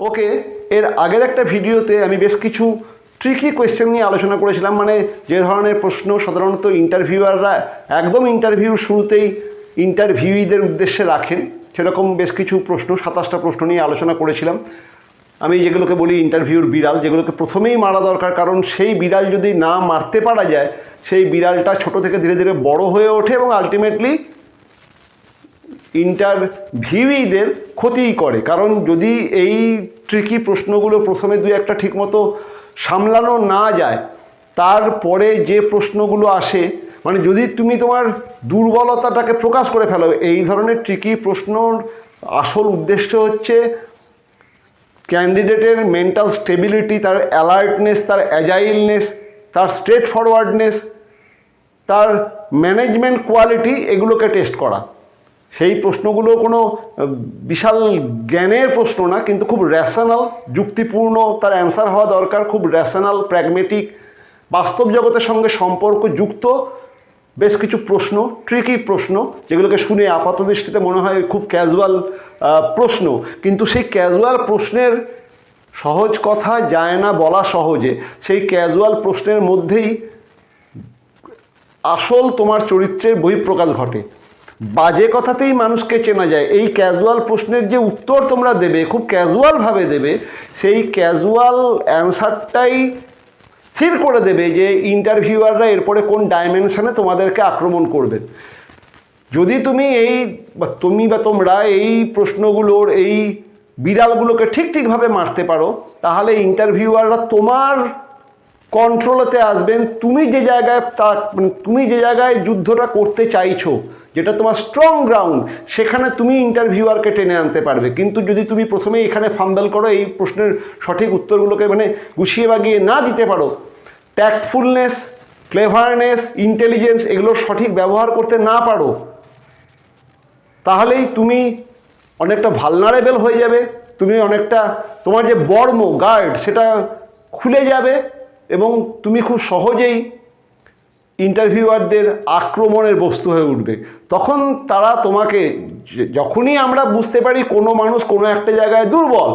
ওকে, এর আগের একটা ভিডিওতে আমি বেশ কিছু ট্রিকি কোয়েশ্চেন নিয়ে আলোচনা করেছিলাম মানে যে ধরনের প্রশ্ন সাধারণত ইন্টারভিউয়াররা একদম শুরুতেই শুরুতেই ইন্টারভিউইদের উদ্দেশ্যে রাখেন, সেরকম বেশ কিছু প্রশ্ন, সাতাশটা প্রশ্ন নিয়ে আলোচনা করেছিলাম। আমি যেগুলোকে বলি ইন্টারভিউর বিড়াল, যেগুলোকে প্রথমেই মারা দরকার, কারণ সেই বিড়াল যদি না মারতে পারা যায়, সেই বিড়ালটা ছোট থেকে ধীরে ধীরে বড় হয়ে ওঠে এবং আলটিমেটলি ইন্টারভিউইদের ক্ষতিই করে। কারণ যদি এই ট্রিকি প্রশ্নগুলো প্রথমে দুই একটা ঠিকমতো সামলানো না যায়, তারপরে যে প্রশ্নগুলো আসে মানে যদি তুমি তোমার দুর্বলতাটাকে প্রকাশ করে ফেলো, এই ধরনের ট্রিকি প্রশ্নর আসল উদ্দেশ্য হচ্ছে ক্যান্ডিডেটের মেন্টাল স্টেবিলিটি তার অ্যালার্টনেস তার অ্যাজাইলনেস তার স্ট্রেট ফরওয়ার্ডনেস তার ম্যানেজমেন্ট কোয়ালিটি এগুলোকে টেস্ট করা। সেই প্রশ্নগুলো কোনো বিশাল জ্ঞানের প্রশ্ন না, কিন্তু খুব র্যাশনাল যুক্তিপূর্ণ তার অ্যান্সার হওয়া দরকার, খুব র্যাশনাল প্র্যাগমেটিক বাস্তব জগতের সঙ্গে সম্পর্ক যুক্ত বেশ কিছু প্রশ্ন ট্রিকি প্রশ্ন, যেগুলোকে শুনে আপাত দৃষ্টিতে মনে হয় খুব ক্যাজুয়াল প্রশ্ন। কিন্তু সেই ক্যাজুয়াল প্রশ্নের সহজ কথা যায় না বলা সহজে। সেই ক্যাজুয়াল প্রশ্নের মধ্যেই আসল তোমার চরিত্রের বহিঃপ্রকাশ ঘটে। বাজে কথাতেই মানুষকে চেনা যায়। এই ক্যাজুয়াল প্রশ্নের যে উত্তর তোমরা দেবে, খুব ক্যাজুয়ালভাবে দেবে, সেই ক্যাজুয়াল অ্যান্সারটাই স্থির করে দেবে যে ইন্টারভিউয়াররা এরপরে কোন ডাইমেনশানে তোমাদেরকে আক্রমণ করবে যদি তুমি এই বা তুমি বা তোমরা এই প্রশ্নগুলোর, এই বিড়ালগুলোকে ঠিক ঠিকভাবে মারতে পারো, তাহলে ইন্টারভিউয়াররা তোমার কন্ট্রোলেতে আসবেন। তুমি যে জায়গায় তা মানে তুমি যে জায়গায় যুদ্ধটা করতে চাইছো যেটা তোমার স্ট্রং গ্রাউন্ড সেখানে তুমি ইন্টারভিউয়ারকে টেনে আনতে পারবে। কিন্তু যদি তুমি প্রথমেই এখানে ফাম্বেল করো, এই প্রশ্নের সঠিক উত্তরগুলোকে মানে গুছিয়ে বাগিয়ে না দিতে পারো ট্যাক্টফুলনেস ক্লেভারনেস ইন্টেলিজেন্স এগুলোর সঠিক ব্যবহার করতে না পারো, তাহলেই তুমি অনেকটা ভালনারেবেল হয়ে যাবে, তুমি অনেকটা তোমার যে বর্ম গার্ড সেটা খুলে যাবে এবং তুমি খুব সহজেই ইন্টারভিউয়ারদের আক্রমণের বস্তু হয়ে উঠবে। তখন তারা তোমাকে যখনই আমরা বুঝতে পারি কোনো মানুষ কোনো একটা জায়গায় দুর্বল,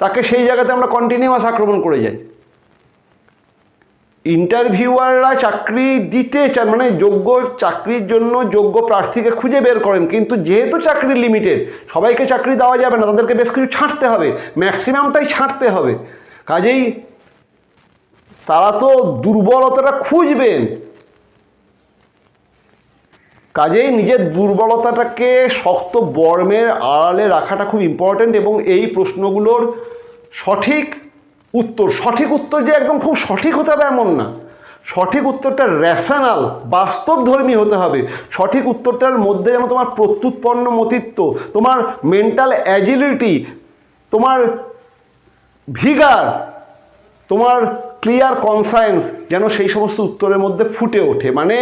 তাকে সেই জায়গাতে আমরা কন্টিনিউয়াস আক্রমণ করে যাই। ইন্টারভিউয়াররা চাকরি দিতে চান মানে যোগ্য চাকরির জন্য যোগ্য প্রার্থীকে খুঁজে বের করেন, কিন্তু যেহেতু চাকরি লিমিটেড সবাইকে চাকরি দেওয়া যাবে না, তাদেরকে বেশ কিছু ছাঁটতে হবে ম্যাক্সিমামটাই ছাঁটতে হবে। কাজেই তারা তো দুর্বলতাটা খুঁজবেন। কাজেই নিজের দুর্বলতাটাকে শক্ত বর্মের আড়ালে রাখাটা খুব ইম্পর্ট্যান্ট এবং এই প্রশ্নগুলোর সঠিক উত্তর সঠিক উত্তর যে একদম খুব সঠিক হতে হবে এমন না। সঠিক উত্তরটা র্যাশনাল বাস্তবধর্মী হতে হবে। সঠিক উত্তরটার মধ্যে যেন তোমার প্রত্যুৎপন্ন মতিত্ব, তোমার মেন্টাল অ্যাজিলিটি তোমার ভিগার তোমার ক্লিয়ার কনসায়েন্স যেন সেই সমস্ত উত্তরের মধ্যে ফুটে ওঠে। মানে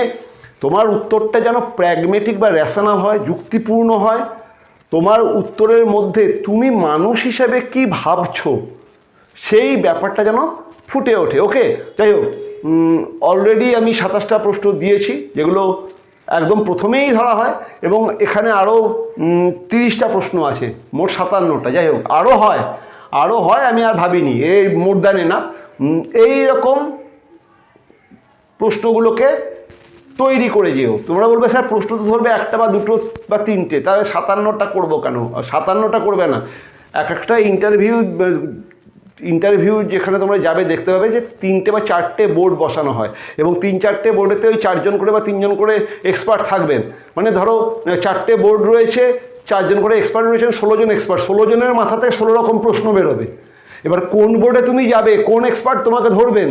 তোমার উত্তরটা যেন প্র্যাগমেটিক বা র্যাশনাল হয়, যুক্তিপূর্ণ হয়। তোমার উত্তরের মধ্যে তুমি মানুষ হিসেবে কি ভাবছ, সেই ব্যাপারটা যেন ফুটে ওঠে। ওকে? যাই হোক অলরেডি আমি সাতাশটা প্রশ্ন দিয়েছি, যেগুলো একদম প্রথমেই ধরা হয় এবং এখানে আরও তিরিশটা প্রশ্ন আছে, মোট সাতান্নটা। যাই হোক, আরও হয় আরও হয় আমি আর ভাবিনি, এই মোর দ্যানে না এই রকম প্রশ্নগুলোকে তৈরি করে যেও। তোমরা বলবে, স্যার, প্রশ্ন তো ধরবে একটা বা দুটো বা তিনটে। তাহলে সাতান্নটা করব কেন? সাতান্নটা করবে না। এক একটা ইন্টারভিউ ইন্টারভিউ যেখানে তোমরা যাবে, দেখতে পাবে যে তিনটে বা চারটে বোর্ড বসানো হয়। এবং তিন চারটে বোর্ডেতে ওই চারজন করে বা তিনজন করে এক্সপার্ট থাকবেন। মানে ধরো, চারটে বোর্ড রয়েছে, চারজন করে এক্সপার্ট রয়েছেন ষোলো জন এক্সপার্ট ষোলো জনের মাথা থেকে ষোলো রকম প্রশ্ন বেরোবে। এবার কোন বোর্ডে তুমি যাবে? কোন এক্সপার্ট তোমাকে ধরবেন?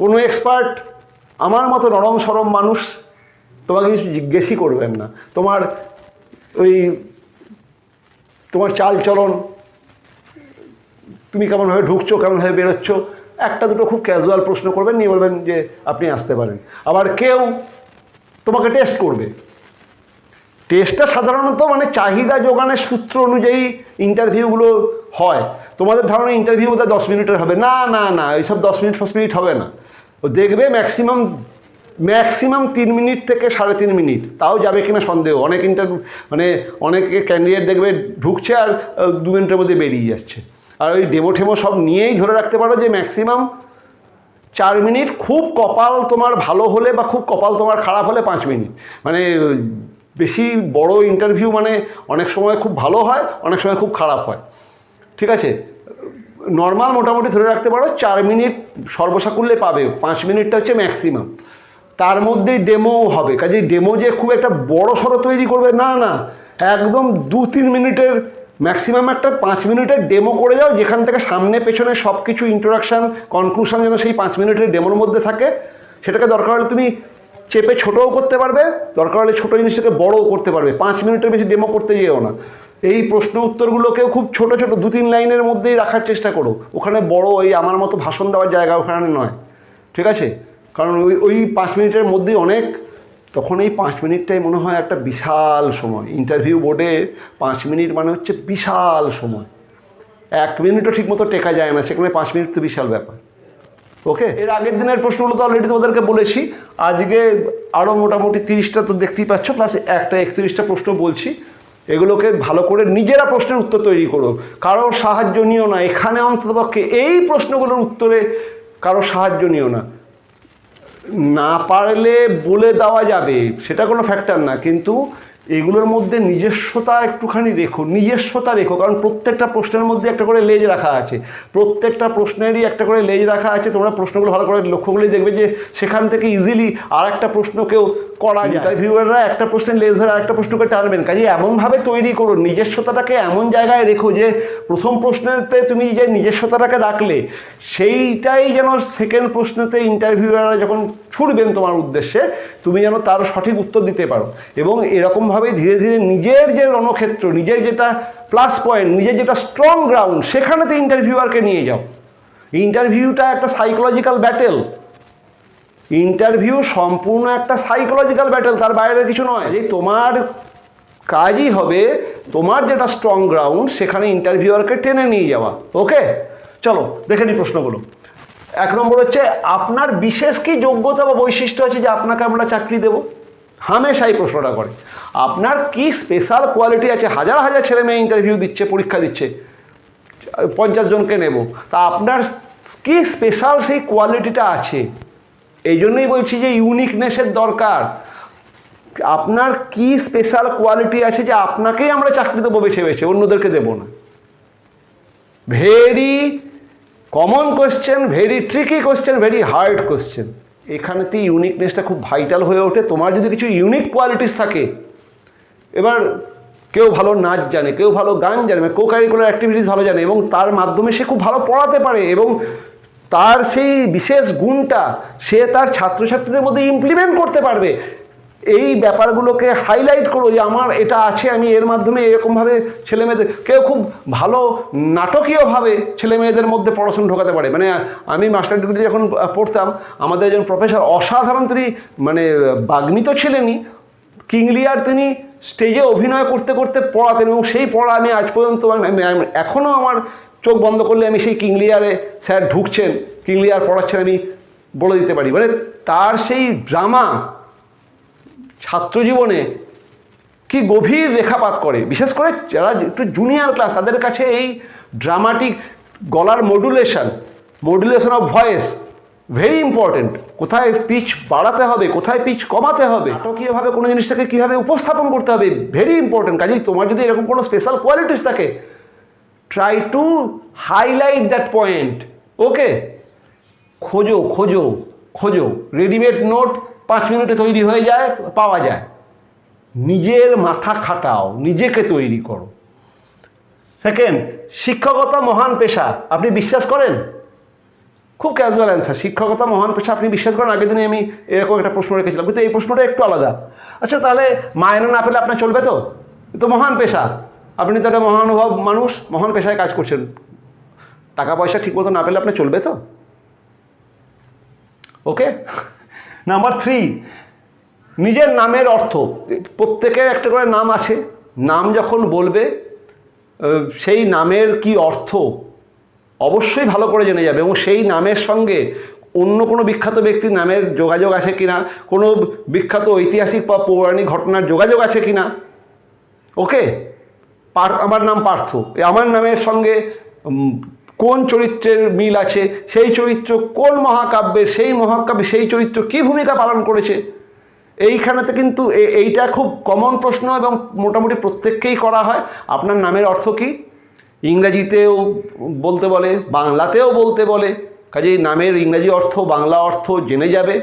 কোনো এক্সপার্ট আমার মতো নরম সরম মানুষ তোমাকে কিছু জিজ্ঞেসই করবেন না। তোমার ওই তোমার চাল চলন তুমি কেমনভাবে ঢুকছো, কেমনভাবে বেরোচ্ছ, একটা দুটো খুব ক্যাজুয়াল প্রশ্ন করবেন, নিয়ে বলবেন যে আপনি আসতে পারেন। আবার কেউ তোমাকে টেস্ট করবে। টেস্টটা সাধারণত মানে চাহিদা যোগানের সূত্র অনুযায়ী ইন্টারভিউগুলো হয়। তোমাদের ধারণা ইন্টারভিউ বোধহয় দশ মিনিটের হবে। না না না, এইসব দশ মিনিট ফার্স্ট মিনিট হবে না। ও দেখবে ম্যাক্সিমাম ম্যাক্সিমাম তিন মিনিট থেকে সাড়ে তিন মিনিট। তাও যাবে কিনা সন্দেহ। অনেক ইন্টারভিউ মানে অনেকে ক্যান্ডিডেট দেখবে ঢুকছে আর দু মিনিটের মধ্যে বেরিয়ে যাচ্ছে। আর ওই ডেমো ঠেমো সব নিয়েই ধরে রাখতে পারো যে ম্যাক্সিমাম চার মিনিট খুব কপাল তোমার ভালো হলে বা খুব কপাল তোমার খারাপ হলে পাঁচ মিনিট। মানে বেশি বড় ইন্টারভিউ মানে অনেক সময় খুব ভালো হয়, অনেক সময় খুব খারাপ হয়। ঠিক আছে? নর্মাল মোটামুটি ধরে রাখতে পারো, চার মিনিট সর্বসাকুল্যে পাবে। পাঁচ মিনিটটা হচ্ছে ম্যাক্সিমাম তার মধ্যেই ডেমো হবে। কাজেই ডেমো যে খুব একটা বড় সড়ো তৈরি করবে, না না। একদম দু, তিন মিনিটের ম্যাক্সিমাম একটা পাঁচ মিনিটের ডেমো করে যাও, যেখান থেকে সামনে, পেছনে সব কিছু ইন্ট্রোডাকশান কনক্লুশন যেন সেই পাঁচ মিনিটের ডেমোর মধ্যে থাকে। সেটাকে দরকার হলে তুমি চেপে ছোটও করতে পারবে, দরকার হলে ছোটো জিনিসটাকে বড়ও করতে পারবে। পাঁচ মিনিটের বেশি ডেমো করতে যেও না। এই প্রশ্ন উত্তরগুলোকেও খুব ছোট ছোট দু তিন লাইনের মধ্যেই রাখার চেষ্টা করো। ওখানে বড় ওই আমার মতো ভাষণ দেওয়ার জায়গা ওখানে নয়। ঠিক আছে? কারণ ওই ওই পাঁচ মিনিটের মধ্যেই অনেক। তখন এই পাঁচ মিনিটটাই মনে হয় একটা বিশাল সময়। ইন্টারভিউ বোর্ডে পাঁচ মিনিট মানে হচ্ছে বিশাল সময়। এক মিনিটও ঠিকমতো টেকা যায় না। সেখানে পাঁচ মিনিট তো বিশাল ব্যাপার। ওকে? এর আগের দিনের প্রশ্নগুলো তো অলরেডি তোমাদেরকে বলেছি। আজকে আরও মোটামুটি তিরিশটা তো দেখতেই পাচ্ছ। প্লাস একটা একত্রিশটা প্রশ্ন বলছি। এগুলোকে ভালো করে নিজেরা প্রশ্নের উত্তর তৈরি করো কারোর সাহায্য নিও না। এখানে অন্ততপক্ষে এই প্রশ্নগুলোর উত্তরে কারও সাহায্য নিও না। না পারলে বলে দেওয়া যাবে, সেটা কোনো ফ্যাক্টর না। কিন্তু এগুলোর মধ্যে নিজস্বতা একটুখানি রেখো, নিজস্বতা রেখো, কারণ প্রত্যেকটা প্রশ্নের মধ্যে একটা করে লেজ রাখা আছে। প্রত্যেকটা প্রশ্নেরই একটা করে লেজ রাখা আছে, তোমরা প্রশ্নগুলো ভালো করে লক্ষ্য করলে দেখবে যে সেখান থেকে ইজিলি আর একটা প্রশ্নকেও করা যায়। ইন্টারভিউয়াররা একটা প্রশ্নের লেজ ধরে আরেকটা প্রশ্নকে টানবেন। কাজে এমনভাবে তৈরি করো, নিজস্বতাটাকে এমন জায়গায় রেখো যে প্রথম প্রশ্নেতে তুমি যে নিজস্বতাটাকে রাখলে, সেইটাই যেন সেকেন্ড প্রশ্নেতে ইন্টারভিউয়াররা যখন ছুটবেন তোমার উদ্দেশ্যে, তুমি যেন তার সঠিক উত্তর দিতে পারো। এবং এরকমভাবে ধীরে ধীরে নিজের যে রণক্ষেত্র, নিজের যেটা প্লাস পয়েন্ট নিজের যেটা স্ট্রং গ্রাউন্ড সেখানেতে ইন্টারভিউয়ারকে নিয়ে যাও। ইন্টারভিউটা একটা সাইকোলজিক্যাল ব্যাটেল ইন্টারভিউ সম্পূর্ণ একটা সাইকোলজিক্যাল ব্যাটেল তার বাইরে কিছু নয়। যে তোমার কাজই হবে তোমার যেটা স্ট্রং গ্রাউন্ড সেখানে ইন্টারভিউয়ারকে টেনে নিয়ে যাওয়া। ওকে চলো, দেখে নিই প্রশ্নগুলো। এক নম্বর হচ্ছে, আপনার বিশেষ কি যোগ্যতা বা বৈশিষ্ট্য আছে যে আপনাকে আমরা চাকরি দেব? হামেশাই প্রশ্নটা করে। আপনার কি স্পেশাল কোয়ালিটি আছে? হাজার হাজার ছেলে মেয়ে ইন্টারভিউ দিচ্ছে, পরীক্ষা দিচ্ছে, পঞ্চাশ জনকে নেব। তা আপনার কি স্পেশাল সেই কোয়ালিটিটা আছে? এই জন্যই বলছি যে ইউনিকনেসের দরকার। আপনার কি স্পেশাল কোয়ালিটি আছে যে আপনাকেই আমরা চাকরি দেবো, বেছে বেছে, অন্যদেরকে দেবো না। Very common question very tricky question very hard question এখানেতে ইউনিকনেসটা খুব ভাইটাল হয়ে ওঠে। তোমার যদি কিছু ইউনিক কোয়ালিটিস থাকে, এবার কেউ ভালো নাচ জানে, কেউ ভালো গান জানে কো কারিকুলার অ্যাক্টিভিটিস ভালো জানে, এবং তার মাধ্যমে সে খুব ভালো পড়াতে পারে, এবং তার সেই বিশেষ গুণটা সে তার ছাত্রছাত্রীদের মধ্যে ইমপ্লিমেন্ট করতে পারবে। এই ব্যাপারগুলোকে হাইলাইট করো যে আমার এটা আছে, আমি এর মাধ্যমে এরকমভাবে ছেলে মেয়েদের কেউ খুব ভালো নাটকীয়ভাবে ছেলে মেয়েদের মধ্যে পড়াশোনা ঢোকাতে পারে। মানে আমি মাস্টার ডিগ্রি যখন পড়তাম, আমাদের একজন প্রফেসর অসাধারণ তিনি মানে বাগ্নিত ছিলেনই কিংলিয়ার তিনি স্টেজে অভিনয় করতে করতে পড়াতেন এবং সেই পড়া আমি আজ পর্যন্ত আমি- এখনও আমার চোখ বন্ধ করলে আমি সেই কিংলিয়ারে স্যার ঢুকছেন কিংলিয়ার পড়াচ্ছেন আমি বলে দিতে পারি। মানে তার সেই ড্রামা ছাত্রজীবনে কি গভীর রেখাপাত করে। বিশেষ করে যারা একটু জুনিয়র ক্লাস তাদের কাছে এই ড্রামাটিক গলার modulation modulation of voice very important কোথায় পিচ বাড়াতে হবে, কোথায় পিচ কমাতে হবে, নাটকীয়ভাবে কোনো জিনিসটাকে কীভাবে উপস্থাপন করতে হবে ভেরি ইম্পর্টেন্ট কাজেই তোমার যদি এরকম কোনো স্পেশাল কোয়ালিটিস থাকে try to highlight that point okay খোঁজো খোঁজো খোঁজো। রেডিমেড নোট পাঁচ মিনিটে তৈরি হয়ে যায়, পাওয়া যায়। নিজের মাথা খাটাও, নিজেকে তৈরি করো। সেকেন্ড শিক্ষকতা মহান পেশা, আপনি বিশ্বাস করেন? খুব ক্যাজুয়াল অ্যান্সার শিক্ষকতা মহান পেশা, আপনি বিশ্বাস করেন? আগের দিনে আমি এরকম একটা প্রশ্ন রেখেছিলাম, কিন্তু এই প্রশ্নটা একটু আলাদা। আচ্ছা তাহলে মায়না না পেলে আপনার চলবে তো? তো মহান পেশা। আপনি তো একটা মহানুভব মানুষ, মহান পেশায় কাজ করছেন। টাকা পয়সা ঠিকমতো না পেলে আপনার চলবে তো? ওকে নাম্বার থ্রি নিজের নামের অর্থ। প্রত্যেকের একটা করে নাম আছে। নাম যখন বলবে সেই নামের কি অর্থ অবশ্যই ভালো করে জেনে যাবে এবং সেই নামের সঙ্গে অন্য কোনো বিখ্যাত ব্যক্তির নামের যোগাযোগ আছে কিনা, কোনো বিখ্যাত ঐতিহাসিক বা পৌরাণিক ঘটনার যোগাযোগ আছে কিনা। ওকে পার আমার নাম পার্থ। আমার নামের সঙ্গে কোন চরিত্রের মিল আছে, সেই চরিত্র কোন মহাকাব্যের, সেই মহাকাব্যে সেই চরিত্র কী ভূমিকা পালন করেছে? এইখানেতে কিন্তু এইটা খুব কমন প্রশ্ন এবং মোটামুটি প্রত্যেককেই করা হয়। আপনার নামের অর্থ কী? ইংরাজিতেও বলতে বলে, বাংলাতেও বলতে বলে। কাজেই নামের ইংরাজি অর্থ, বাংলা অর্থ জেনে যাবে।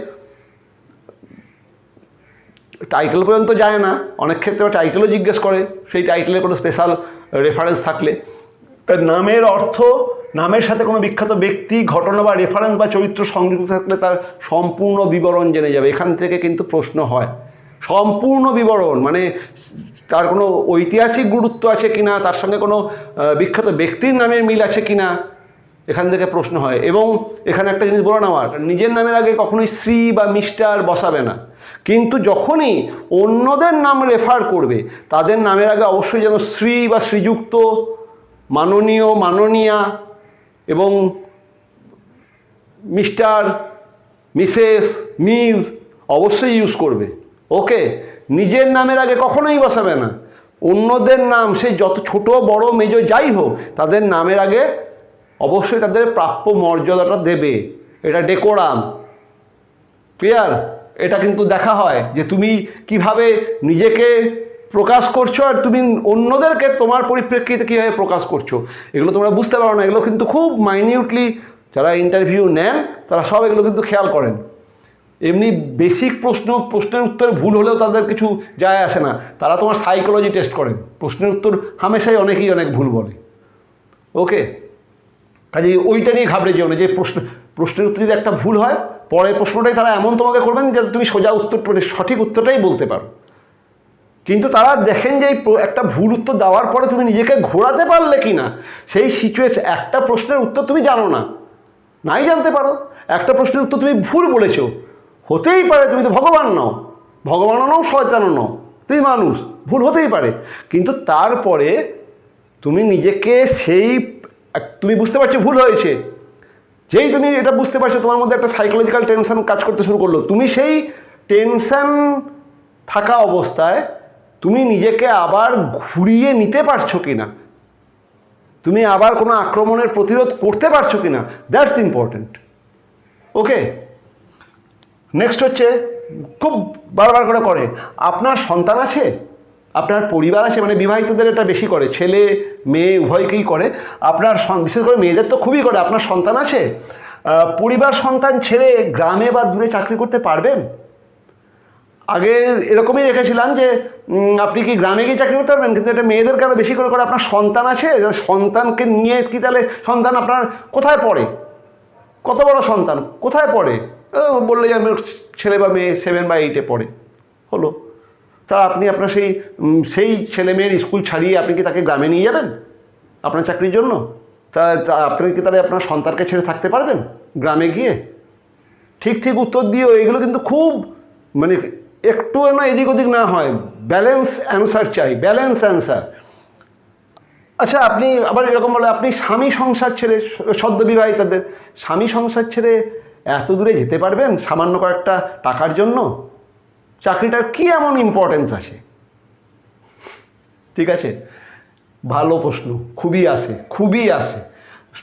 টাইটেল পর্যন্ত যায় না। অনেক ক্ষেত্রে টাইটেলও জিজ্ঞেস করে, সেই টাইটেলের কোনো স্পেশাল রেফারেন্স থাকলে। তার নামের অর্থ, নামের সাথে কোনো বিখ্যাত ব্যক্তি, ঘটনা বা রেফারেন্স বা চরিত্র সংযুক্ত থাকলে তার সম্পূর্ণ বিবরণ জেনে যাবে। এখান থেকে কিন্তু প্রশ্ন হয়। সম্পূর্ণ বিবরণ মানে তার কোনো ঐতিহাসিক গুরুত্ব আছে কি না তার সঙ্গে কোনো বিখ্যাত ব্যক্তির নামের মিল আছে কি না এখান থেকে প্রশ্ন হয়। এবং এখানে একটা জিনিস বলো না আমার নিজের নামের আগে কখনোই শ্রী বা মিস্টার বসাবে না। কিন্তু যখনই অন্যদের নাম রেফার করবে, তাদের নামের আগে অবশ্যই যেন শ্রী বা শ্রীযুক্ত মাননীয়, মাননীয়া এবং মিস্টার, মিসেস মিস অবশ্যই ইউজ করবে। ওকে নিজের নামের আগে কখনোই বসাবে না। অন্যদের নাম, সে যত ছোট, বড়, মেজো যাই হোক, তাদের নামের আগে অবশ্যই তাদের প্রাপ্য মর্যাদাটা দেবে। এটা ডেকোরাম ক্লিয়ার এটা কিন্তু দেখা হয় যে তুমি কীভাবে নিজেকে প্রকাশ করছ আর তুমি অন্যদেরকে তোমার পরিপ্রেক্ষিতে কীভাবে প্রকাশ করছ? এগুলো তোমরা বুঝতে পারো না। এগুলো কিন্তু খুব মাইনিউটলি যারা ইন্টারভিউ নেন, তারা সব এগুলো কিন্তু খেয়াল করেন। এমনি বেসিক প্রশ্ন, প্রশ্নের উত্তর ভুল হলেও তাদের কিছু যায় আসে না। তারা তোমার সাইকোলজি টেস্ট করেন। প্রশ্নের উত্তর হামেশাই অনেকেই অনেক ভুল বলে। ওকে কাজে ওইটা নিয়ে ঘাবড়ে যেও না যে প্রশ্ন, প্রশ্নের উত্তর যদি একটা ভুল হয়, পরের প্রশ্নটাই তারা এমন তোমাকে করবেন যাতে তুমি সোজা উত্তর মানে সঠিক উত্তরটাই বলতে পারো। কিন্তু তারা দেখেন যে একটা ভুল উত্তর দেওয়ার পরে তুমি নিজেকে ঘোরাতে পারলে কি না সেই সিচুয়েশন একটা প্রশ্নের উত্তর তুমি জানো না। নাই জানতে পারো। একটা প্রশ্নের উত্তর তুমি ভুল বলেছ। হতেই পারে তুমি তো ভগবান নও। ভগবানও নও, শয়তানও নও। তুমি মানুষ, ভুল হতেই পারে। কিন্তু তারপরে তুমি নিজেকে সেই তুমি বুঝতে পারছ ভুল হয়েছে। যেই তুমি এটা বুঝতে পারছ, তোমার মধ্যে একটা সাইকোলজিক্যাল টেনশন কাজ করতে শুরু করল। তুমি সেই টেনশন থাকা অবস্থায় তুমি নিজেকে আবার ঘুরিয়ে নিতে পারছ কি না তুমি আবার কোনো আক্রমণের প্রতিরোধ করতে পারছ কি না দ্যাটস ইম্পর্ট্যান্ট ওকে নেক্সট হচ্ছে, খুব বারবার করে করে, আপনার সন্তান আছে? আপনার পরিবার আছে? মানে বিবাহিতদের এটা বেশি করে, ছেলে, মেয়ে, উভয়কেই করে। আপনার বিশেষ করে মেয়েদের তো খুবই করে, আপনার সন্তান আছে? পরিবার সন্তান ছেড়ে গ্রামে বা দূরে চাকরি করতে পারবেন? আগে এরকমই রেখেছিলাম যে আপনি কি গ্রামে গিয়ে চাকরি করতে পারবেন? কিন্তু এটা মেয়েদের কারও বেশি করে করে আপনার সন্তান আছে সন্তানকে নিয়ে কি তাহলে সন্তান আপনার কোথায় পড়ে? কত বড় সন্তান? কোথায় পড়ে? বললে যে ছেলে বা মেয়ে সেভেন বা এইটে পড়ে। হলো। তা আপনি আপনার সেই সেই ছেলে মেয়ের স্কুল ছাড়িয়ে আপনি কি তাকে গ্রামে নিয়ে যাবেন? আপনার চাকরির জন্য? তা আপনি কি তাহলে আপনার সন্তানকে ছেড়ে থাকতে পারবেন গ্রামে গিয়ে? ঠিক ঠিক উত্তর দিও এগুলো কিন্তু খুব মানে একটু না এদিক ওদিক না হয় ব্যালেন্স অ্যান্সার চাই ব্যালেন্স অ্যান্সার আচ্ছা আপনি আবার এরকম বলে, আপনি স্বামী সংসার ছেড়ে, সদ্য বিবাহিতাদের, স্বামী সংসার ছেড়ে এত দূরে যেতে পারবেন সামান্য কয়েকটা টাকার জন্য? চাকরিটার কি এমন ইম্পর্টেন্স আছে? ঠিক আছে? ভালো প্রশ্ন, খুবই আসে খুবই আসে।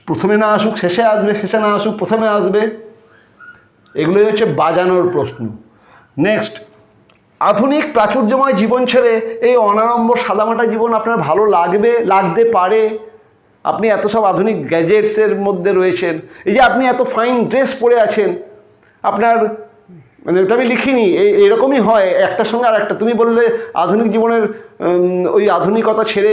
প্রথমে না আসুক, শেষে আসবে, শেষে না আসুক, প্রথমে আসবে। এগুলোই হচ্ছে বাজানোর প্রশ্ন। নেক্সট আধুনিক প্রাচুর্যময় জীবন ছেড়ে এই অনারম্বর সাদামাটা জীবন আপনার ভালো লাগবে, লাগতে পারে। আপনি এত সব আধুনিক গ্যাজেটসের মধ্যে রয়েছেন। এই যে আপনি এত ফাইন ড্রেস পরে আছেন, আপনার মানে ওটা আমি লিখিনি এই এরকমই হয়, একটার সঙ্গে আর একটা। তুমি বললে আধুনিক জীবনের ওই আধুনিকতা ছেড়ে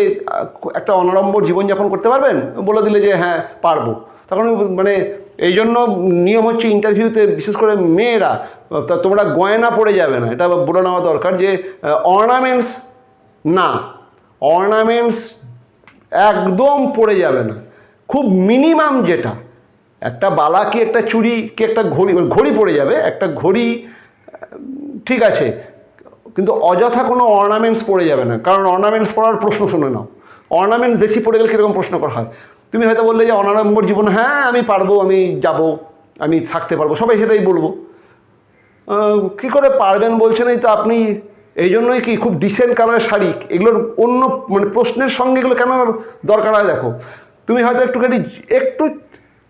একটা অনাড়ম্বর জীবনযাপন করতে পারবেন? বলে দিলে যে হ্যাঁ পারব। তখন মানে এই জন্য নিয়ম হচ্ছে ইন্টারভিউতে বিশেষ করে মেয়েরা, তা তোমরা গয়না পড়ে যাবে না। এটা বলে নেওয়া দরকার যে অর্নামেন্টস না। অর্নামেন্টস একদম পড়ে যাবে না। খুব মিনিমাম যেটা। একটা বালা কি একটা চুড়ি কি একটা ঘড়ি মানে ঘড়ি পড়ে যাবে, একটা ঘড়ি ঠিক আছে। কিন্তু অযথা কোনো অর্নামেন্টস পড়ে যাবে না। কারণ অর্নামেন্টস পড়ার প্রশ্ন শুনে নাও। অর্নামেন্টস বেশি পড়ে গেলে কীরকম প্রশ্ন করা হয়? তুমি হয়তো বললে যে অনারম্বর জীবন হ্যাঁ আমি পারব, আমি যাব, আমি থাকতে পারব, সবাই সেটাই বলব। কি করে পারবেন বলছেন এই তো আপনি? এই জন্যই কি খুব ডিসেন্ট কালারের শাড়ি? এগুলোর অন্য মানে প্রশ্নের সঙ্গে এগুলো কেন দরকার হয় দেখো। তুমি হয়তো একটুখানি, একটু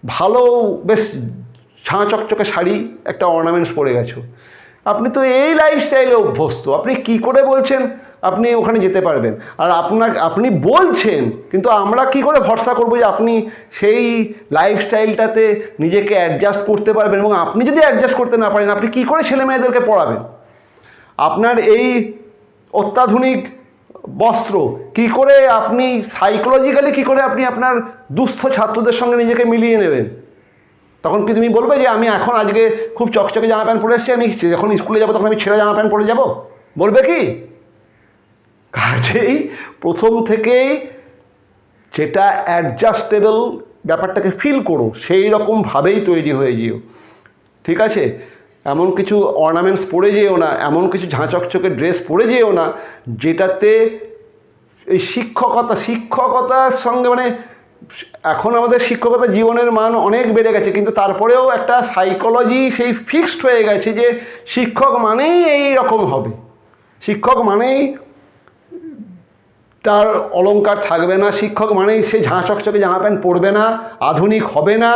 ভালো, বেশ ছাঁ চকচকে শাড়ি, একটা অর্নামেন্টস পরে গেছো। আপনি তো এই লাইফস্টাইলে অভ্যস্ত। আপনি কি করে বলছেন? আপনি ওখানে যেতে পারবেন। আর আপনার আপনি বলছেন, কিন্তু আমরা কি করে ভরসা করব যে আপনি সেই লাইফস্টাইলটাতে নিজেকে অ্যাডজাস্ট করতে পারবেন এবং আপনি যদি অ্যাডজাস্ট করতে না পারেন, আপনি কি করে ছেলে মেয়েদেরকে পড়াবেন? আপনার এই অত্যাধুনিক বস্ত্র কি করে আপনি সাইকোলজিক্যালি কি করে আপনি আপনার দুস্থ ছাত্রদের সঙ্গে নিজেকে মিলিয়ে নেবেন? তখন কি তুমি বলবে যে আমি এখন আজকে খুব চকচকে জামা প্যান্ট পরে এসেছি, আমি যখন স্কুলে যাব তখন আমি ছেঁড়া জামা প্যান্ট পরে যাব? বলবে কি? কাজেই প্রথম থেকেই যেটা অ্যাডজাস্টেবল ব্যাপারটাকে ফিল করো, সেই রকমভাবেই তৈরি হয়ে যেও। ঠিক আছে? এমন কিছু অর্নামেন্টস পরে যেও না, এমন কিছু ঝাঁচকচকে ড্রেস পরে যেও না, যেটাতে এই শিক্ষকতা, শিক্ষকতার সঙ্গে মানে এখন আমাদের শিক্ষকতা জীবনের মান অনেক বেড়ে গেছে, কিন্তু তারপরেও একটা সাইকোলজি সেই ফিক্সড হয়ে গেছে যে শিক্ষক মানেই এই রকম হবে। শিক্ষক মানেই তার অলংকার থাকবে না, শিক্ষক মানেই সে ঝাঁ চকচকে জামা প্যান্ট পরবে না, আধুনিক হবে না।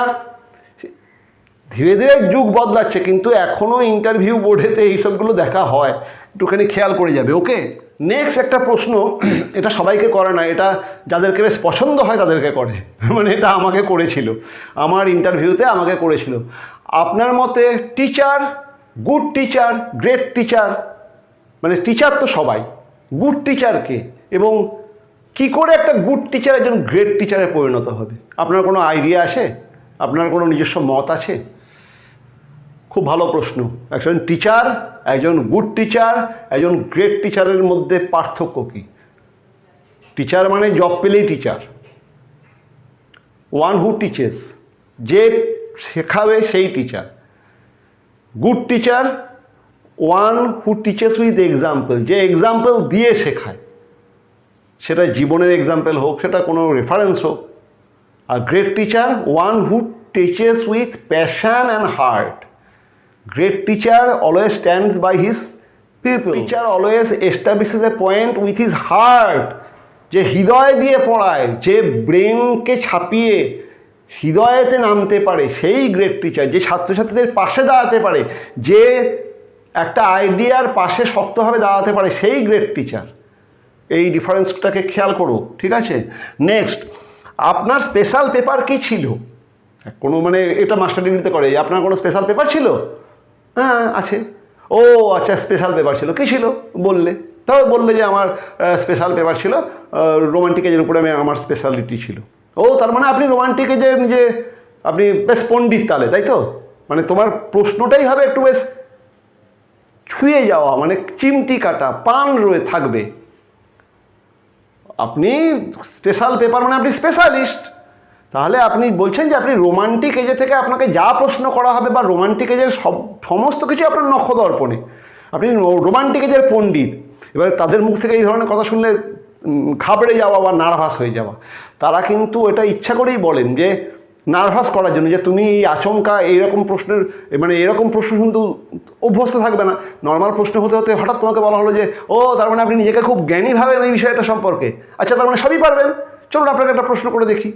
ধীরে ধীরে যুগ বদলাচ্ছে, কিন্তু এখনও ইন্টারভিউ বোর্ডেতে এইসবগুলো দেখা হয়। একটুখানি খেয়াল করে যাবে, ওকে? নেক্সট একটা প্রশ্ন, এটা সবাইকে করে না, এটা যাদেরকে বেশ পছন্দ হয় তাদেরকে করে। মানে এটা আমাকে করেছিল, আমার ইন্টারভিউতে আমাকে করেছিল। আপনার মতে teacher good teacher great teacher মানে টিচার তো সবাই গুড টিচারকে এবং কি করে একটা গুড টিচার একজন গ্রেট টিচারে পরিণত হবে? আপনার কোনো আইডিয়া আছে? আপনার কোনো নিজস্ব মত আছে? খুব ভালো প্রশ্ন। একজন টিচার একজন গুড টিচার একজন গ্রেট টিচারের মধ্যে পার্থক্য কী? টিচার মানে জব পেলেই টিচার ওয়ান হু টিচেস যে শেখাবে সেই teacher good teacher one who teaches with example যে এক্সাম্পল দিয়ে শেখায়। সেটা জীবনের এক্সাম্পল হোক, সেটা কোনো রেফারেন্স হোক। আর great teacher one who teaches with passion and heart great teacher always stands by his people teacher always establishes a point with his heart যে হৃদয় দিয়ে পড়ায়, যে ব্রেনকে ছাপিয়ে হৃদয়েতে নামতে পারে, সেই গ্রেট টিচার যে ছাত্রছাত্রীদের পাশে দাঁড়াতে পারে, যে একটা আইডিয়ার পাশে শক্তভাবে দাঁড়াতে পারে, সেই গ্রেট টিচার এই ডিফারেন্সটাকে খেয়াল করো, ঠিক আছে? নেক্সট আপনার স্পেশাল পেপার কি ছিল? কোনো মানে এটা মাস্টার ডিগ্রিতে করে, আপনার কোনো স্পেশাল পেপার ছিল? হ্যাঁ আছে। ও আচ্ছা স্পেশাল পেপার ছিল। কী ছিল? বললে। তাও বললে যে আমার স্পেশাল পেপার ছিল রোমান্টিক এজের উপরে আমি আমার স্পেশালিটি ছিল। ও, তার মানে আপনি রোমান্টিক যে, আপনি বেশ পণ্ডিত তাহলে, তাই তো? মানে তোমার প্রশ্নটাই হবে একটু বেশ ছুঁয়ে যাওয়া মানে চিমটি কাটা, পান রয়ে থাকবে। আপনি স্পেশাল পেপার মানে আপনি স্পেশালিস্ট তাহলে আপনি বলছেন যে আপনি রোমান্টিক এজে থেকে আপনাকে যা প্রশ্ন করা হবে বা রোমান্টিক এজের সব, সমস্ত কিছু আপনার নক্ষদর্পণে আপনি রোমান্টিক এজের পণ্ডিত। এবার তাদের মুখ থেকে এই ধরনের কথা শুনলে ঘাবড়ে যাওয়া বা নার্ভাস হয়ে যাওয়া। তারা কিন্তু এটা ইচ্ছা করেই বলেন যে নার্ভাস করার জন্য যে তুমি এই আচমকা এইরকম প্রশ্নের মানে এরকম প্রশ্ন শুনতে অভ্যস্ত থাকবে না। নর্মাল প্রশ্ন হতে হতে হঠাৎ তোমাকে বলা হলো যে, ও, তার মানে আপনি নিজেকে খুব জ্ঞানী ভাবেন এই বিষয়টা সম্পর্কে। আচ্ছা তার মানে সবই পারবেন। চলুন আপনাকে একটা প্রশ্ন করে দেখি।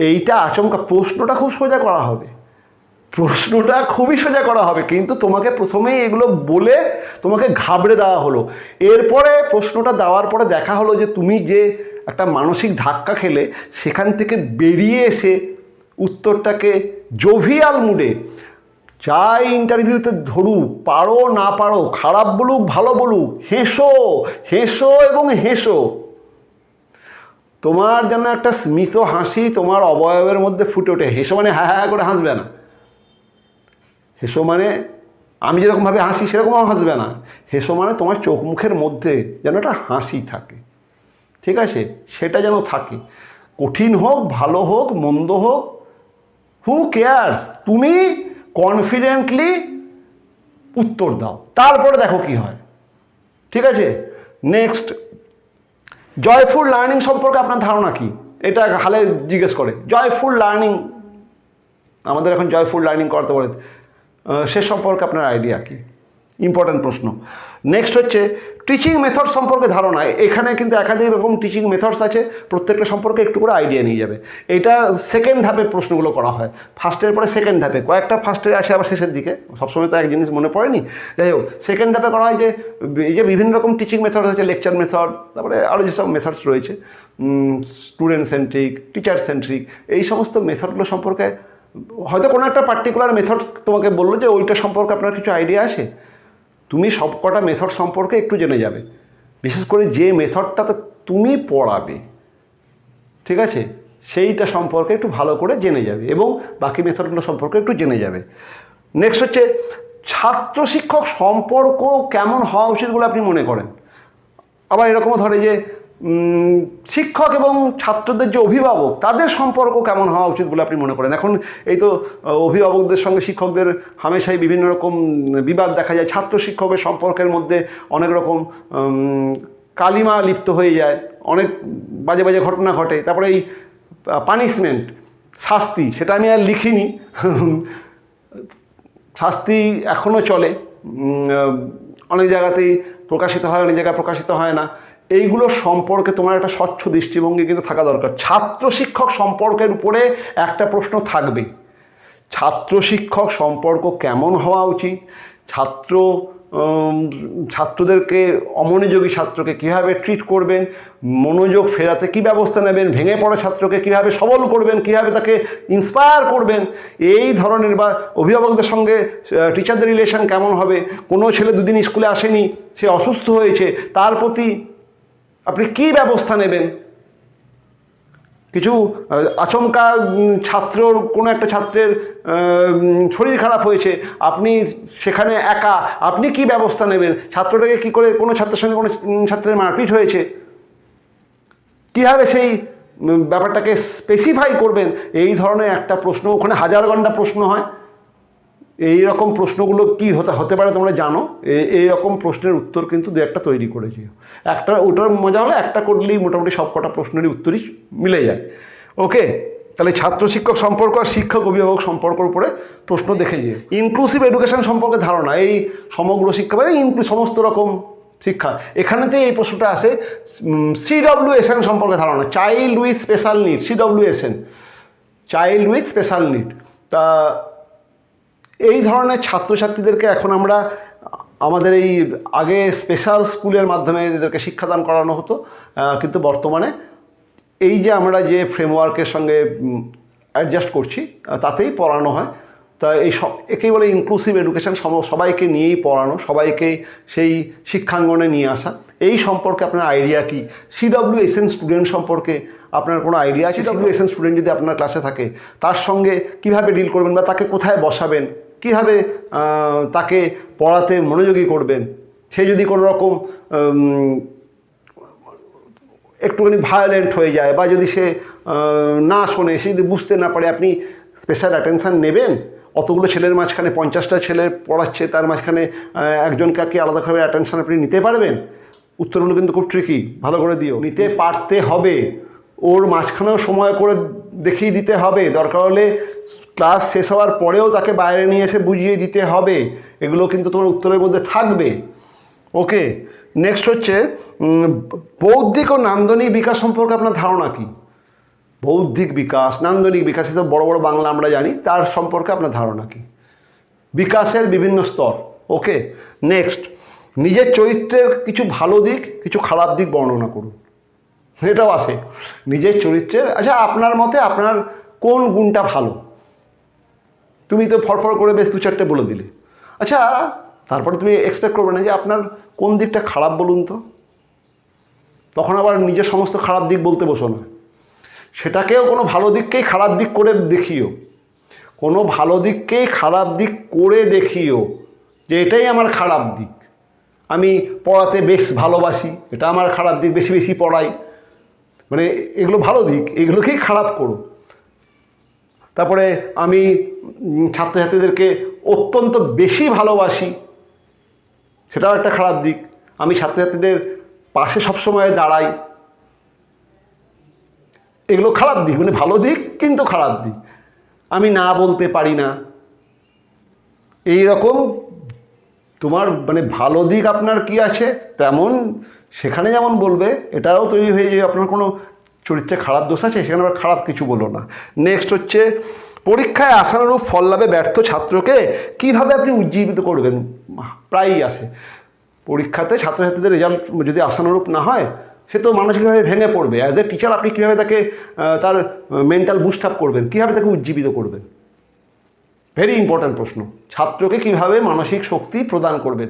এইটা আচমকা প্রশ্নটা খুব সোজা করা হবে। প্রশ্নটা খুবই সোজা করা হবে, কিন্তু তোমাকে প্রথমেই এগুলো বলে তোমাকে ঘাবড়ে দেওয়া হলো। এরপরে প্রশ্নটা দেওয়ার পরে দেখা হলো যে তুমি যে একটা মানসিক ধাক্কা খেলে, সেখান থেকে বেরিয়ে এসে উত্তরটাকে জোভিয়াল মুডে যাই ইন্টারভিউতে ধরু পারো না পারো, খারাপ বলুক, ভালো বলুক, হেসো হেসো এবং হেসো। তোমার যেন একটা স্মিত হাসি তোমার অবয়বের মধ্যে ফুটে ওঠে। হেসো মানে হ্যাঁ হ্যাঁ করে হাসবে না। হেসো মানে আমি যেরকমভাবে হাসি, সেরকমও হাসবে না। হেসো মানে তোমার চোখ মুখের মধ্যে যেন একটা হাসি থাকে। ঠিক আছে? সেটা যেন থাকে। কঠিন হোক, ভালো হোক, মন্দ হোক হু কেয়ার্স তুমি কনফিডেন্টলি উত্তর দাও। তারপরে দেখো কি হয়। ঠিক আছে? নেক্সট জয়ফুল লার্নিং সম্পর্কে আপনার ধারণা কি? এটা হালে জিজ্ঞেস করে। জয়ফুল লার্নিং আমাদের এখন জয়ফুল লার্নিং করতে বলে। সে সম্পর্কে আপনার আইডিয়া কি? ইম্পর্ট্যান্ট প্রশ্ন। নেক্সট হচ্ছে টিচিং মেথড সম্পর্কে ধারণা। এখানে কিন্তু একাধিক রকম টিচিং মেথডস আছে, প্রত্যেকটা সম্পর্কে একটু করে আইডিয়া নিয়ে যাবে। এটা সেকেন্ড ধাপে প্রশ্নগুলো করা হয়। ফার্স্টের পরে সেকেন্ড ধাপে। কয়েকটা ফার্স্টে আসে আবার শেষের দিকে। সবসময় তো এক জিনিস মনে পড়েনি। যাই হোক সেকেন্ড ধাপে করা হয় যে, এই যে বিভিন্ন রকম টিচিং মেথড আছে লেকচার মেথড তারপরে আরও যেসব মেথডস রয়েছে স্টুডেন্ট সেন্ট্রিক টিচার সেন্ট্রিক এই সমস্ত মেথডগুলো সম্পর্কে, হয়তো কোনো একটা পার্টিকুলার মেথড তোমাকে বলল যে, ওইটা সম্পর্কে আপনার কিছু আইডিয়া আছে? তুমি সব কটা মেথড সম্পর্কে একটু জেনে যাবে। বিশেষ করে যে মেথডটাতে তুমি পড়াবে, ঠিক আছে? সেইটা সম্পর্কে একটু ভালো করে জেনে যাবে এবং বাকি মেথডগুলো সম্পর্কে একটু জেনে যাবে। নেক্সট হচ্ছে, ছাত্র শিক্ষক সম্পর্ক কেমন হওয়া উচিত বলে আপনি মনে করেন? আবার এরকমও ধরে যে শিক্ষক এবং ছাত্রদের যে অভিভাবক, তাদের সম্পর্ক কেমন হওয়া উচিত বলে আপনি মনে করেন? এখন এই তো অভিভাবকদের সঙ্গে শিক্ষকদের হামেশাই বিভিন্ন রকম বিবাদ দেখা যায়। ছাত্র শিক্ষকের সম্পর্কের মধ্যে অনেক রকম কালিমা লিপ্ত হয়ে যায়। অনেক বাজে বাজে ঘটনা ঘটে। তারপরে এই পানিশমেন্ট শাস্তি, সেটা আমি আর লিখিনি। শাস্তি এখনও চলে। অনেক জায়গাতেই প্রকাশিত হয়, অনেক জায়গায় প্রকাশিত হয় না। এইগুলো সম্পর্কে তোমার একটা স্বচ্ছ দৃষ্টিভঙ্গি কিন্তু থাকা দরকার। ছাত্র শিক্ষক সম্পর্কের উপরে একটা প্রশ্ন থাকবে। ছাত্র শিক্ষক সম্পর্ক কেমন হওয়া উচিত? ছাত্র ছাত্রদেরকে, অমনোযোগী ছাত্রকে কীভাবে ট্রিট করবেন? মনোযোগ ফেরাতে কী ব্যবস্থা নেবেন? ভেঙে পড়া ছাত্রকে কীভাবে সবল করবেন? কীভাবে তাকে ইন্সপায়ার করবেন? এই ধরনের বা অভিভাবকদের সঙ্গে টিচারদের রিলেশন কেমন হবে? কোনো ছেলে দুদিন স্কুলে আসেনি, সে অসুস্থ হয়েছে, তার প্রতি আপনি কী ব্যবস্থা নেবেন? কিছু আচমকা ছাত্রর, কোনো একটা ছাত্রের শরীর খারাপ হয়েছে, আপনি সেখানে একা, আপনি কি ব্যবস্থা নেবেন? ছাত্রটাকে কি করে কোনো ছাত্রের সঙ্গে কোনো ছাত্রের মারপিট হয়েছে? কীভাবে সেই ব্যাপারটাকে স্পেসিফাই করবেন? এই ধরনের একটা প্রশ্ন, ওখানে হাজার ঘণ্টা প্রশ্ন হয়। এই রকম প্রশ্নগুলো কি হতে হতে পারে তোমরা জানো? এই রকম প্রশ্নের উত্তর কিন্তু দু একটা তৈরি করেছি। একটা, ওটার মজা হলো একটা করলেই মোটামুটি সব কটা প্রশ্নেরই উত্তরই মিলে যায়। ওকে? তাহলে ছাত্র শিক্ষক সম্পর্ক আর শিক্ষক অভিভাবক সম্পর্কের উপরে প্রশ্ন দেখে যে ইনক্লুসিভ এডুকেশন সম্পর্কে ধারণা, এই সমগ্র শিক্ষা মানে ইনক্লু সমস্ত রকম শিক্ষা। এখানেতে এই প্রশ্নটা আসে সিডব্লিউ এসএন সম্পর্কে ধারণা child with special need CW SN child with special need তা এই ধরনের ছাত্রছাত্রীদেরকে এখন আমরা আমাদের এই আগে স্পেশাল স্কুলের মাধ্যমে এদেরকে শিক্ষাদান করানো হতো কিন্তু বর্তমানে এই যে আমরা যে ফ্রেমওয়ার্কের সঙ্গে অ্যাডজাস্ট করছি তাতেই পড়ানো হয়। তা এই সব একেই বলে ইনক্লুসিভ এডুকেশন সবাইকে নিয়েই পড়ানো সবাইকে সেই শিক্ষাঙ্গনে নিয়ে আসা। এই সম্পর্কে আপনার আইডিয়া কি? সিডব্লিউ এস এন স্টুডেন্ট সম্পর্কে আপনার কোনো আইডিয়া আছে? সিডব্লিউ এসএন স্টুডেন্ট যদি আপনার ক্লাসে থাকে তার সঙ্গে কীভাবে ডিল করবেন বা তাকে কোথায় বসাবেন? কীভাবে তাকে পড়াতে মনোযোগী করবেন? সে যদি কোনো রকম একটুখানি ভায়োলেন্ট হয়ে যায় বা যদি সে না শোনে, সে যদি বুঝতে না পারে, আপনি স্পেশাল অ্যাটেনশান নেবেন? অতগুলো ছেলের মাঝখানে পঞ্চাশটা ছেলে পড়াচ্ছে, তার মাঝখানে একজনকে কি আলাদাভাবে অ্যাটেনশান আপনি নিতে পারবেন? উত্তরগুলো কিন্তু খুব ট্রিকি ভালো করে দিও। নিতে পারতে হবে। ওর মাঝখানেও সময় করে দেখিয়ে দিতে হবে। দরকার হলে ক্লাস শেষ হওয়ার পরেও তাকে বাইরে নিয়ে এসে বুঝিয়ে দিতে হবে। এগুলো কিন্তু তোমার উত্তরের মধ্যে থাকবে। ওকে নেক্সট হচ্ছে বৌদ্ধিক ও নান্দনিক বিকাশ সম্পর্কে আপনার ধারণা কি? বৌদ্ধিক বিকাশ, নান্দনিক বিকাশ তো বড় বড় বাংলা আমরা জানি, তার সম্পর্কে আপনার ধারণা কি? বিকাশের বিভিন্ন স্তর। ওকে নেক্সট নিজের চরিত্রের কিছু ভালো দিক, কিছু খারাপ দিক বর্ণনা করুন। এটাও আসে নিজের চরিত্রের আচ্ছা আপনার মতে আপনার কোন গুণটা ভালো? তুমি তো ফরফর করে বেশ দু চারটে বলে দিলে। আচ্ছা তারপরে তুমি এক্সপেক্ট করবে না যে আপনার কোন দিকটা খারাপ বলুন তো? তখন আবার নিজের সমস্ত খারাপ দিক বলতে বসো না। সেটাকেও কোনো ভালো দিককেই খারাপ দিক করে দেখিও। কোনো ভালো দিককেই খারাপ দিক করে দেখিও যে এটাই আমার খারাপ দিক। আমি পড়াতে বেশ ভালোবাসি, এটা আমার খারাপ দিক, বেশি বেশি পড়াই। মানে এগুলো ভালো দিক, এগুলোকেই খারাপ করো তারপরে আমি ছাত্রছাত্রীদেরকে অত্যন্ত বেশি ভালোবাসি। সেটাও একটা খারাপ দিক। আমি ছাত্রছাত্রীদের পাশে সবসময় দাঁড়াই। এগুলো খারাপ দিক মানে ভালো দিক কিন্তু খারাপ দিক। আমি না বলতে পারি না। এই রকম তোমার মানে ভালো দিক আপনার কি আছে? তেমন সেখানে যেমন বলবে, এটাও তৈরি হয়ে যে আপনার কোনো চরিত্রে খারাপ দোষ আছে, সেখানে আবার খারাপ কিছু বলো না। নেক্সট হচ্ছে, পরীক্ষায় আশানুরূপ ফল লাভে ব্যর্থ ছাত্রকে কীভাবে আপনি উজ্জীবিত করবেন? প্রায়ই আসে। পরীক্ষাতে ছাত্রছাত্রীদের রেজাল্ট যদি আশানুরূপ না হয়, সে তো মানসিকভাবে ভেঙে পড়বে। অ্যাজ এ টিচার আপনি কীভাবে তাকে তার মেন্টাল বুস্ট আপ করবেন? কীভাবে তাকে উজ্জীবিত করবেন? ভেরি ইম্পর্ট্যান্ট প্রশ্ন। ছাত্রকে কীভাবে মানসিক শক্তি প্রদান করবেন?